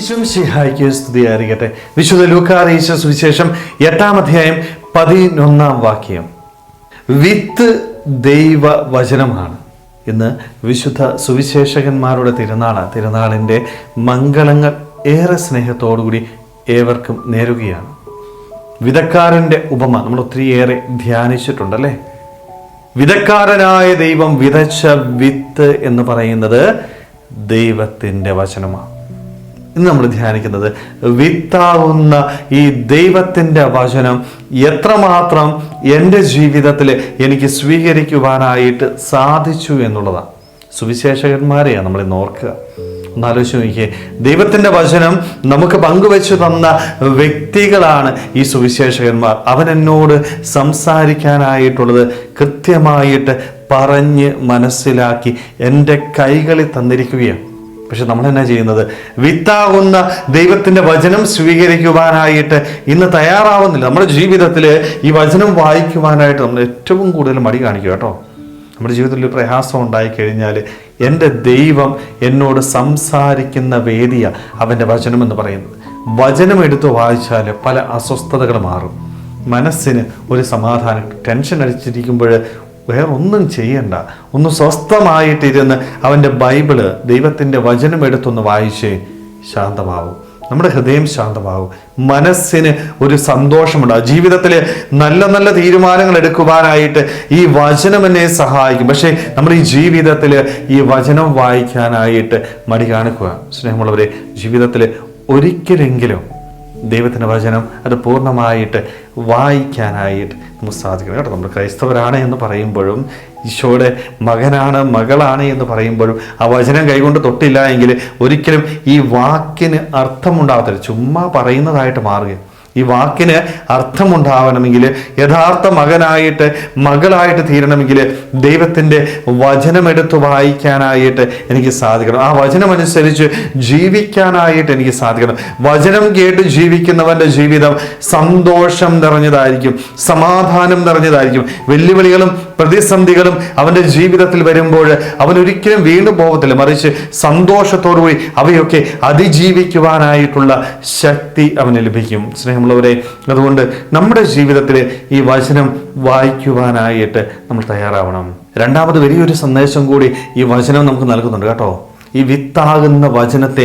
ഈശം ശിഹായിക്ക് സ്തുതിയായിരിക്കട്ടെ. വിശുദ്ധ ലൂക്കാറീശ സുവിശേഷം എട്ടാം അധ്യായം പതിനൊന്നാം വാക്യം. വിത്ത് ദൈവ വചനമാണ് ഇന്ന് വിശുദ്ധ സുവിശേഷകന്മാരുടെ തിരുനാൾ. തിരുനാളിന്റെ മംഗളങ്ങൾ ഏറെ സ്നേഹത്തോടുകൂടി ഏവർക്കും നേരുകയാണ്. വിധക്കാരന്റെ ഉപമ നമ്മൾ ഒത്തിരിയേറെ ധ്യാനിച്ചിട്ടുണ്ടല്ലേ? വിധക്കാരനായ ദൈവം വിതച്ച വിത്ത് എന്ന് പറയുന്നത് ദൈവത്തിന്റെ വചനമാണ്. ഇന്ന് നമ്മൾ ധ്യാനിക്കുന്നത് വിത്താവുന്ന ഈ ദൈവത്തിന്റെ വചനം എത്രമാത്രം എന്റെ ജീവിതത്തിൽ എനിക്ക് സ്വീകരിക്കുവാനായിട്ട് സാധിച്ചു എന്നുള്ളതാണ്. സുവിശേഷകന്മാരെയാണ് നമ്മൾ നോർക്കുക ഓർക്കുക. ഒന്ന് ആലോചിച്ച് നോക്കിയേ. ദൈവത്തിന്റെ വചനം നമുക്ക് പങ്കുവെച്ചു തന്ന വ്യക്തികളാണ് ഈ സുവിശേഷകന്മാർ. അവൻ എന്നോട് സംസാരിക്കാനായിട്ടുള്ളത് കൃത്യമായിട്ട് പറഞ്ഞ് മനസ്സിലാക്കി എന്റെ കൈകളിൽ തന്നിരിക്കുകയാണ്. പക്ഷെ നമ്മൾ എന്നാ ചെയ്യുന്നത്? വിത്താകുന്ന ദൈവത്തിന്റെ വചനം സ്വീകരിക്കുവാനായിട്ട് ഇന്ന് തയ്യാറാവുന്നില്ല. നമ്മുടെ ജീവിതത്തിൽ ഈ വചനം വായിക്കുവാനായിട്ട് നമ്മൾ ഏറ്റവും കൂടുതൽ മടി കാണിക്കുക കേട്ടോ. നമ്മുടെ ജീവിതത്തിൽ ഒരു പ്രയാസം ഉണ്ടായി കഴിഞ്ഞാൽ എന്റെ ദൈവം എന്നോട് സംസാരിക്കുന്ന വേദിയ അവന്റെ വചനം എന്ന് പറയുന്നത്. വചനം എടുത്ത് വായിച്ചാൽ പല അസ്വസ്ഥതകൾ മാറും. മനസ്സിന് ഒരു സമാധാനം ടെൻഷൻ അടിച്ചിരിക്കുമ്പോൾ വേറെ ഒന്നും ചെയ്യണ്ട. ഒന്ന് സ്വസ്ഥമായിട്ടിരുന്ന് അവന്റെ ബൈബിൾ ദൈവത്തിന്റെ വചനം എടുത്തൊന്ന് വായിച്ച് ശാന്തമാവും. നമ്മുടെ ഹൃദയം ശാന്തമാവും. മനസ്സിന് ഒരു സന്തോഷമുണ്ടാകും ജീവിതത്തിൽ നല്ല നല്ല തീരുമാനങ്ങൾ എടുക്കുവാനായിട്ട് ഈ വചനം എന്നെ സഹായിക്കും. പക്ഷേ നമ്മൾ ഈ ജീവിതത്തിൽ ഈ വചനം വായിക്കാനായിട്ട് മടി കാണിക്കുക. സ്നേഹമുള്ളവരെ ജീവിതത്തിൽ ഒരിക്കലെങ്കിലും ദൈവത്തിന്റെ വചനം അത് പൂർണമായിട്ട് വായിക്കാനായിട്ട് നമുക്ക് സാധിക്കണം. കേട്ടോ നമ്മൾ ക്രൈസ്തവരാണ് എന്ന് പറയുമ്പോഴും ഈശോയുടെ മകനാണ് മകളാണ് എന്ന് പറയുമ്പോഴും ആ വചനം കൈകൊണ്ട് തൊട്ടില്ല എങ്കിൽ ഒരിക്കലും ഈ വാക്കിന് അർത്ഥമുണ്ടാകത്തില്ല. ചുമ്മാ പറയുന്നതായിട്ട് മാറുക ഈ വാക്കിന് അർത്ഥമുണ്ടാവണമെങ്കിൽ യഥാർത്ഥ മകനായിട്ട് മകളായിട്ട് തീരണമെങ്കിൽ ദൈവത്തിന്റെ വചനമെടുത്ത് വായിക്കാനായിട്ട് എനിക്ക് സാധിക്കണം. ആ വചനമനുസരിച്ച് ജീവിക്കാനായിട്ട് എനിക്ക് സാധിക്കണം. വചനം കേട്ട് ജീവിക്കുന്നവന്റെ ജീവിതം സന്തോഷം നിറഞ്ഞതായിരിക്കും സമാധാനം നിറഞ്ഞതായിരിക്കും. വെല്ലുവിളികളും പ്രതിസന്ധികളും അവന്റെ ജീവിതത്തിൽ വരുമ്പോൾ അവൻ ഒരിക്കലും വീണ്ടും പോകത്തില്ല. മറിച്ച് സന്തോഷത്തോടുകൂടി അവയൊക്കെ അതിജീവിക്കുവാനായിട്ടുള്ള ശക്തി അവന് ലഭിക്കും. സ്നേഹമുള്ളവരെ അതുകൊണ്ട് നമ്മുടെ ജീവിതത്തിൽ ഈ വചനം വായിക്കുവാനായിട്ട് നമ്മൾ തയ്യാറാവണം. രണ്ടാമത് വലിയൊരു സന്ദേശം കൂടി ഈ വചനം നമുക്ക് നൽകുന്നുണ്ട് കേട്ടോ. ഈ വിത്താകുന്ന വചനത്തെ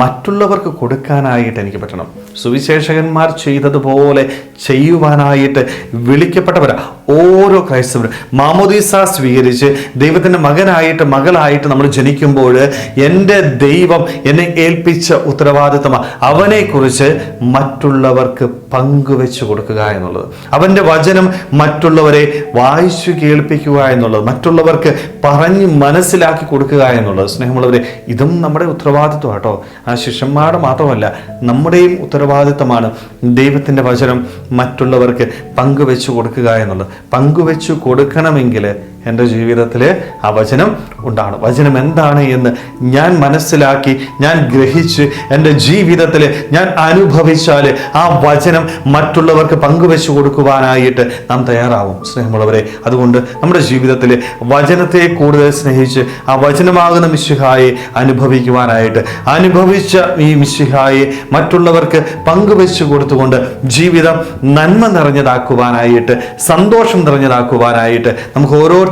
മറ്റുള്ളവർക്ക് കൊടുക്കാനായിട്ട് എനിക്ക് പറ്റണം. സുവിശേഷകന്മാർ ചെയ്തതുപോലെ ചെയ്യുവാനായിട്ട് വിളിക്കപ്പെട്ടവരാ. ഓരോ ക്രൈസ്തവരും. മാമോദീസ സ്വീകരിച്ച് ദൈവത്തിന്റെ മകനായിട്ട് മകളായിട്ട് നമ്മൾ ജനിക്കുമ്പോൾ എന്റെ ദൈവം എന്നെ ഏൽപ്പിച്ച ഉത്തരവാദിത്തമാണ് അവനെക്കുറിച്ച് മറ്റുള്ളവർക്ക് പങ്കുവെച്ചു കൊടുക്കുക എന്നുള്ളത്. അവന്റെ വചനം മറ്റുള്ളവരെ വായിച്ചു കേൾപ്പിക്കുക എന്നുള്ളത്. മറ്റുള്ളവർക്ക് പറഞ്ഞ് മനസ്സിലാക്കി കൊടുക്കുക എന്നുള്ളത്. സ്നേഹമുള്ളവരെ ഇതും നമ്മുടെ ഉത്തരവാദിത്വം കേട്ടോ ആ ശിഷ്യന്മാരുടെ മാത്രമല്ല നമ്മുടെയും ഉത്തരവാദിത്തമാണ് ദൈവത്തിന്റെ വചനം മറ്റുള്ളവർക്ക് പങ്കുവെച്ചു കൊടുക്കുക എന്നുള്ളത്. പങ്കുവെച്ച് കൊടുക്കണമെങ്കിൽ എന്റെ ജീവിതത്തിൽ ആ വചനം ഉണ്ടാണ് വചനം എന്താണ് എന്ന് ഞാൻ മനസ്സിലാക്കി ഞാൻ ഗ്രഹിച്ച് എന്റെ ജീവിതത്തിൽ ഞാൻ അനുഭവിച്ചാൽ ആ വചനം മറ്റുള്ളവർക്ക് പങ്കുവെച്ചു കൊടുക്കുവാനായിട്ട് നാം തയ്യാറാവും. സ്നേഹമുള്ളവരെ അതുകൊണ്ട് നമ്മുടെ ജീവിതത്തിൽ വചനത്തെ കൂടുതൽ സ്നേഹിച്ച് ആ വചനമാകുന്ന മിശിഹായെ അനുഭവിക്കുവാനായിട്ട് അനുഭവിച്ച ഈ മിശിഹായെ മറ്റുള്ളവർക്ക് പങ്കുവെച്ചു കൊടുത്തുകൊണ്ട് ജീവിതം നന്മ നിറഞ്ഞതാക്കുവാനായിട്ട് സന്തോഷം നിറഞ്ഞതാക്കുവാനായിട്ട് നമുക്ക്